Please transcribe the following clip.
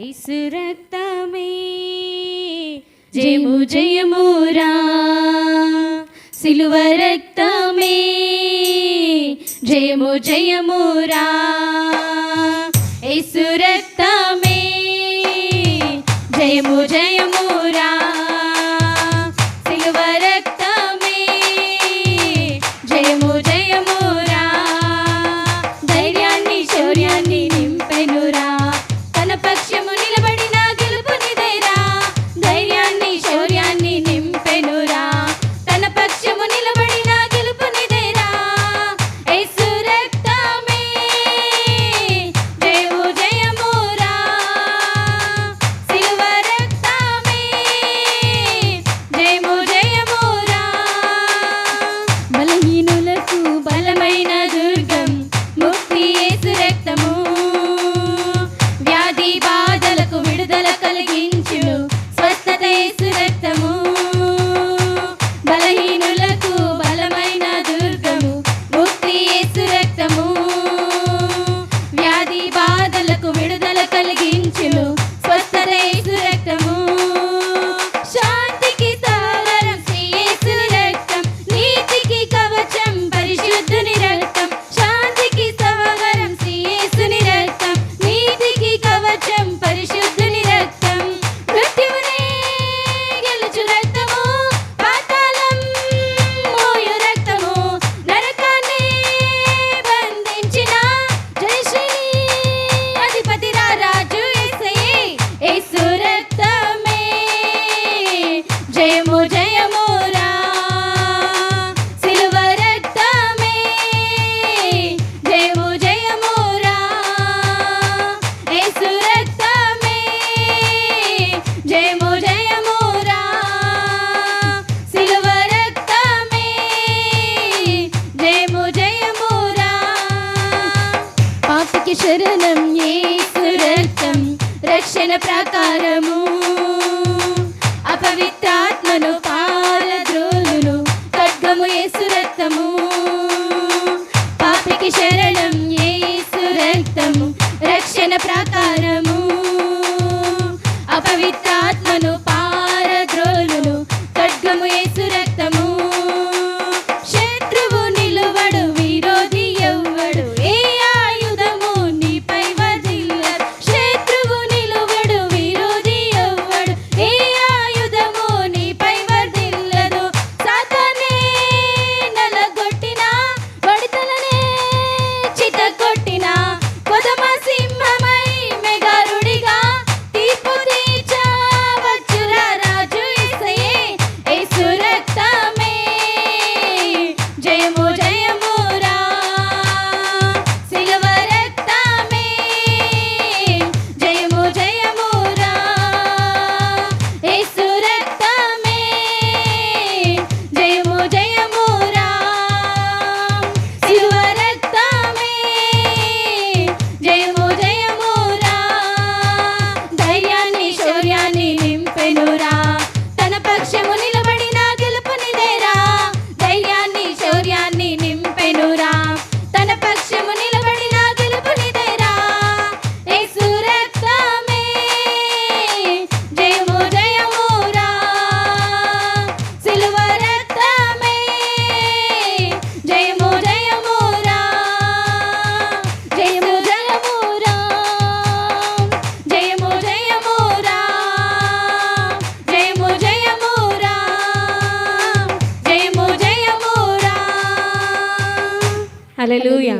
యేసు రక్తమే జయము జయమురా సిలువ రక్తమే. జయము జయమురా యేసు రక్తమే జయము జయము బాధలకు విడుదల కలిగించు స్వస్థ జయము జయము శరణం ఏసురక్తం రక్షణ ప్రాకారము. అపవిత్రాత్మను పాపికి శరణం ఏసురక్తము రక్షణ ప్రాకారము. హలెలూయా